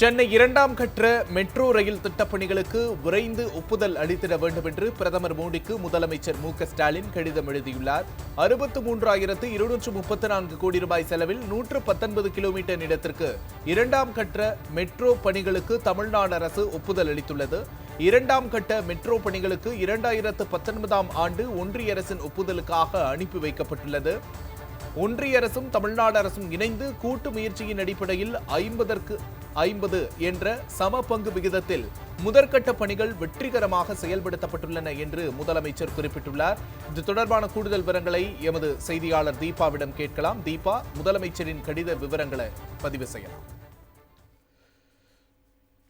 சென்னை இரண்டாம் கட்ட metro rail திட்டப்பணிகளுக்கு விரைந்து ஒப்புதல் அளித்திட வேண்டும் என்று பிரதமர் மோடிக்கு முதலமைச்சர் மு ஸ்டாலின் கடிதம் எழுதியுள்ளார். அறுபத்து மூன்றாயிரத்து இருநூற்று முப்பத்தி நான்கு கோடி ரூபாய் செலவில் நூற்று பத்தொன்பது கிலோமீட்டர் நீளத்திற்கு இரண்டாம் கட்ட மெட்ரோ பணிகளுக்கு தமிழ்நாடு அரசு ஒப்புதல் அளித்துள்ளது. இரண்டாம் கட்ட மெட்ரோ பணிகளுக்கு இரண்டாயிரத்து பத்தொன்பதாம் ஆண்டு ஒன்றிய அரசின் ஒப்புதலுக்காக அனுப்பி வைக்கப்பட்டுள்ளது. ஒன்றிய அரசும் தமிழ்நாடு அரசும் இணைந்து கூட்டு முயற்சியின் அடிப்படையில் ஐம்பதற்கு ஐம்பது என்ற சம பங்கு விகிதத்தில் முதற்கட்ட பணிகள் வெற்றிகரமாக செயல்படுத்தப்பட்டுள்ளன என்று முதலமைச்சர் குறிப்பிட்டுள்ளார். இது தொடர்பான கூடுதல் விவரங்களை எமது செய்தியாளர் தீபாவிடம் கேட்கலாம். தீபா முதலமைச்சரின் கடித விவரங்களை பதிவு செய்யலாம்.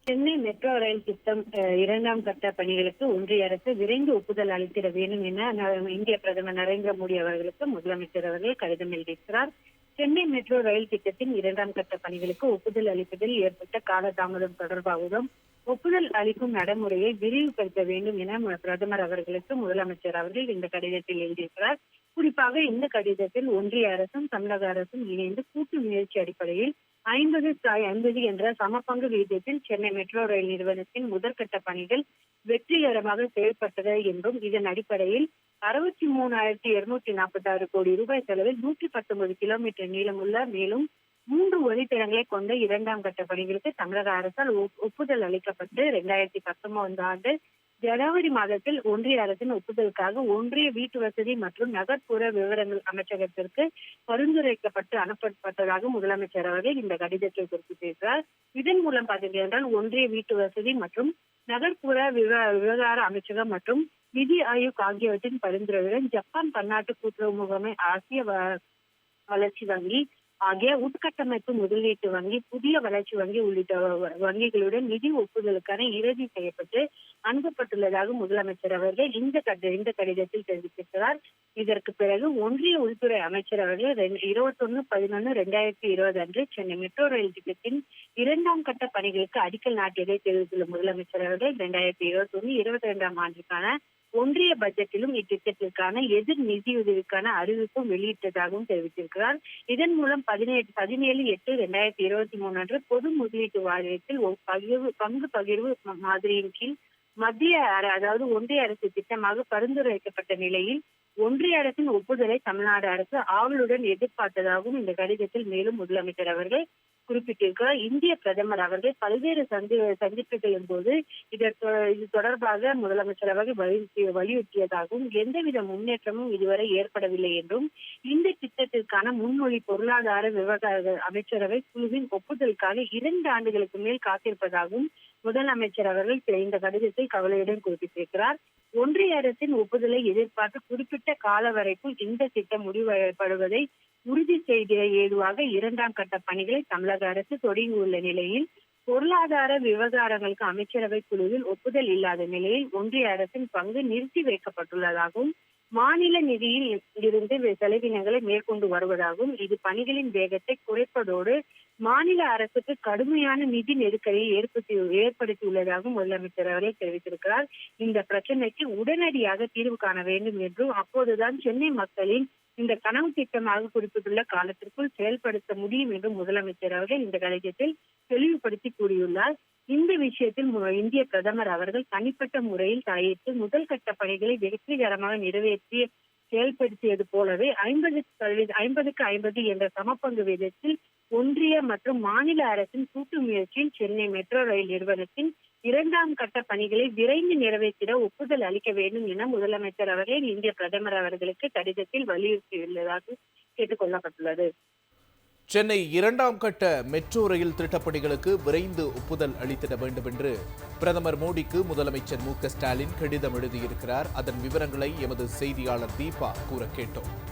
சென்னை மெட்ரோ ரயில் திட்டம் இரண்டாம் கட்ட பணிகளுக்கு ஒன்றிய அரசு விரைந்து ஒப்புதல் அளித்திட வேண்டும் என இந்திய பிரதமர் நரேந்திர மோடி அவர்களுக்கு முதலமைச்சர் அவர்கள் கடிதம் எழுதியிருக்கிறார். சென்னை மெட்ரோ ரயில் திட்டத்தின் இரண்டாம் கட்ட பணிகளுக்கு ஒப்புதல் அளிப்பதில் ஏற்பட்ட காலதாமதம் தொடர்பாகவும் ஒப்புதல் அளிக்கும் நடைமுறையை விரிவுபடுத்த வேண்டும் என பிரதமர் அவர்களுக்கு முதலமைச்சர் அவர்கள் இந்த கடிதத்தில் எழுதியிருக்கிறார். குறிப்பாக இந்த கடிதத்தில் ஒன்றிய அரசும் தமிழக அரசும் இணைந்து கூட்டு முயற்சி அடிப்படையில் ஐம்பது ஐம்பது என்ற சமபங்கு விகிதத்தில் சென்னை மெட்ரோ ரயில் நிறுவனத்தின் முதற்கட்ட பணிகள் வெற்றிகரமாக செயல்பட்டது என்றும் இதன் அடிப்படையில் அறுபத்தி மூணாயிரத்தி இருநூற்றி நாற்பத்தி ஆறு கோடி ரூபாய் செலவில் நூற்றி பத்தொன்பது கிலோமீட்டர் நீளமுள்ள மேலும் மூன்று வழித்தடங்களை கொண்ட இரண்டாம் கட்ட பணிகளுக்கு தமிழக அரசால் ஒப்புதல் அளிக்கப்பட்டு இரண்டாயிரத்தி பத்தொன்பது ஆண்டு ஜனவரி மாதத்தில் ஒன்றிய அரசின் ஒப்புதலுக்காக ஒன்றிய வீட்டு வசதி மற்றும் நகர்ப்புற விவரங்கள் அமைச்சகத்திற்கு பரிந்துரைக்கப்பட்டு அனுப்பப்பட்டதாக முதலமைச்சர் அவர்கள் இந்த கடிதத்தில் குறிப்பிட்டிருக்கிறார். இதன் மூலம் பார்த்தீர்கள் என்றால் ஒன்றிய வீட்டு வசதி மற்றும் நகர்ப்புற விவ- விவகார அமைச்சகம் மற்றும் நிதி ஆயோக் ஆகியவற்றின் பரிந்துரையுடன் ஜப்பான் பன்னாட்டு கூட்டுறவு முகமை ஆசிய வ- வளர்ச்சி வங்கி ஆகிய உட்கட்டமைப்பு முதலீட்டு வங்கி புதிய வளர்ச்சி வங்கி உள்ளிட்ட வங்கிகளுடன் நிதி ஒப்புதலுக்கான இறுதி செய்யப்பட்டு அனுப்பப்பட்டுள்ளதாக முதலமைச்சர் அவர்கள் இந்த இந்த கடிதத்தில் தெரிவித்திருக்கிறார். இதற்கு பிறகு ஒன்றிய உள்துறை அமைச்சர் அவர்கள் இருபத்தி இருபத்தொன்னு பதினொன்னு ரெண்டாயிரத்தி இருபது அன்று சென்னை மெட்ரோ ரயில் திட்டத்தின் இரண்டாம் கட்ட பணிகளுக்கு அடிக்கல் நாட்டியதை தெரிவித்துள்ள முதலமைச்சர் அவர்கள் இரண்டாயிரத்தி இருபத்தி ஒன்னு இருபத்தி இரண்டாம் ஆண்டுக்கான ஒன்றிய பட்ஜெட்டிலும் இத்திட்டத்திற்கான எதிர் நிதியுதவிக்கான அறிவிப்பும் வெளியிட்டதாகவும் தெரிவித்திருக்கிறார். இதன் மூலம் பதினேழு பதினேழு எட்டு இரண்டாயிரத்தி இருபத்தி மூணு அன்று பொது முதலீட்டு வாரியத்தில் பகிர்வு பங்கு பகிர்வு மாதிரியின் கீழ் மத்திய அதாவது ஒன்றிய அரசு திட்டமாக பரிந்துரைக்கப்பட்ட நிலையில் ஒன்றிய அரசின் ஒப்புதலை தமிழ்நாடு அரசு ஆவலுடன் எதிர்பார்த்ததாகவும் இந்த கடிதத்தில் மேலும் முதலமைச்சர் அவர்கள் குறிப்பிட்டிருக்கிறார் இந்திய பிரதமர் அவர்கள் பல்வேறு சந்தி சந்திப்புகளின் போது இது தொடர்பாக முதலமைச்சர் அவர்கள் வலியுறுத்தி வலியுறுத்தியதாகவும் எந்தவித முன்னேற்றமும் இதுவரை ஏற்படவில்லை என்றும் இந்த திட்டத்திற்கான முன்மொழி பொருளாதார விவகார அமைச்சரவை குழுவின் ஒப்புதலுக்காக இரண்டு ஆண்டுகளுக்கு மேல் காத்திருப்பதாகவும் முதலமைச்சர் அவர்கள் இந்த கடிதத்தில் கவலையுடன் குறிப்பிட்டிருக்கிறார். ஒன்றிய அரசின் ஒப்புதலை எதிர்பார்த்து குறிப்பிட்ட கால வரைக்கும் இந்த திட்டம் முடிவடைப்படுவதை உறுதி செய்த ஏதுவாக இரண்டாம் கட்ட பணிகளை தமிழக அரசு தொடங்கியுள்ள நிலையில் பொருளாதார விவகாரங்களுக்கு அமைச்சரவை குழுவில் ஒப்புதல் இல்லாத நிலையில் ஒன்றிய அரசின் பங்கு நிறுத்தி வைக்கப்பட்டுள்ளதாகவும் மாநில நிதியில் இருந்து செலவினங்களை மேற்கொண்டு வருவதாகவும் இது பணிகளின் வேகத்தை குறைப்பதோடு மாநில அரசுக்கு கடுமையான நிதி நெருக்கடியை ஏற்படுத்தி ஏற்படுத்தியுள்ளதாகவும் முதலமைச்சர் அவர்கள் தெரிவித்திருக்கிறார். இந்த பிரச்சனைக்கு உடனடியாக தீர்வு காண வேண்டும் என்றும் அப்போதுதான் சென்னை மக்களின் இந்த கனவு திட்டமாக குறிப்பிட்டுள்ள காலத்திற்குள் செயல்படுத்த முடியும் என்று முதலமைச்சர் அவர்கள் இந்த கடிதத்தில் தெளிவுபடுத்தி கூறியுள்ளார். இந்த விஷயத்தில் இந்திய பிரதமர் அவர்கள் தனிப்பட்ட முறையில் தலையிட்டு முதல் கட்ட பணிகளை வெற்றிகரமாக நிறைவேற்றி செயல்படுத்தியது போலவே ஐம்பது ஐம்பதுக்கு ஐம்பது என்ற சமப்பங்கு விதத்தில் ஒன்றிய மற்றும் மாநில அரசின் கூட்டு முயற்சியில் சென்னை மெட்ரோ ரயில் நிறுவனத்தின் இரண்டாம் கட்ட பணிகளை விரைந்து நிறைவேற்றிட ஒப்புதல் அளிக்க வேண்டும் என முதலமைச்சர் அவர்கள் இந்திய பிரதமர் அவர்களுக்கு கடிதத்தில் வலியுறுத்தியுள்ளதாக கேட்டுக் கொள்ளப்பட்டுள்ளது. சென்னை இரண்டாம் கட்ட மெட்ரோ ரயில் திட்டப்பணிகளுக்கு விரைந்து ஒப்புதல் அளித்திட வேண்டும் என்று பிரதமர் மோடிக்கு முதலமைச்சர் மு ஸ்டாலின் கடிதம் எழுதியிருக்கிறார். அதன் விவரங்களை எமது செய்தியாளர் தீபா கூற கேட்டோம்.